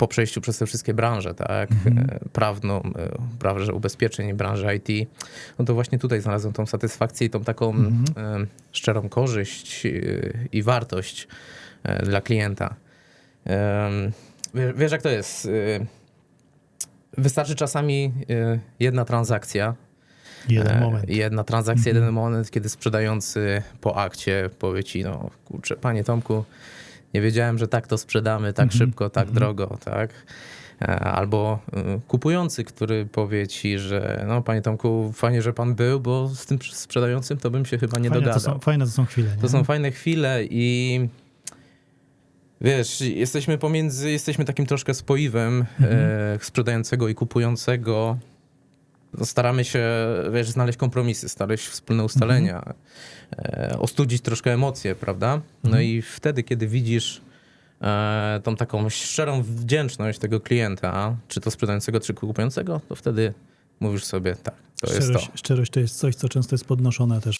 po przejściu przez te wszystkie branże, tak, Mhm. e, prawną, e, branżę ubezpieczeń, branżę IT, no to właśnie tutaj znalazłem tą satysfakcję i tą taką Mhm. e, szczerą korzyść e, i wartość e, dla klienta. Wiesz, jak to jest? E, Wystarczy czasami e, jedna transakcja, Jeden E, moment. Jedna transakcja, jeden moment, kiedy sprzedający po akcie powie ci, no kurczę, panie Tomku, nie wiedziałem, że tak to sprzedamy, tak szybko, tak drogo, tak? E, Albo y, kupujący, który powie ci, że no panie Tomku, fajnie, że pan był, bo z tym sprzedającym to bym się chyba nie Fajne to, dogadał. są, fajne to są chwile. Nie? To są fajne chwile i wiesz, jesteśmy pomiędzy, jesteśmy takim troszkę spoiwem e, sprzedającego i kupującego. Staramy się, wiesz, znaleźć kompromisy, znaleźć wspólne ustalenia, e, ostudzić troszkę emocje, prawda? No i wtedy, kiedy widzisz e, tą taką szczerą wdzięczność tego klienta, czy to sprzedającego, czy kupującego, to wtedy mówisz sobie, tak, to jest to. szczerość, szczerość to jest coś, co często jest podnoszone też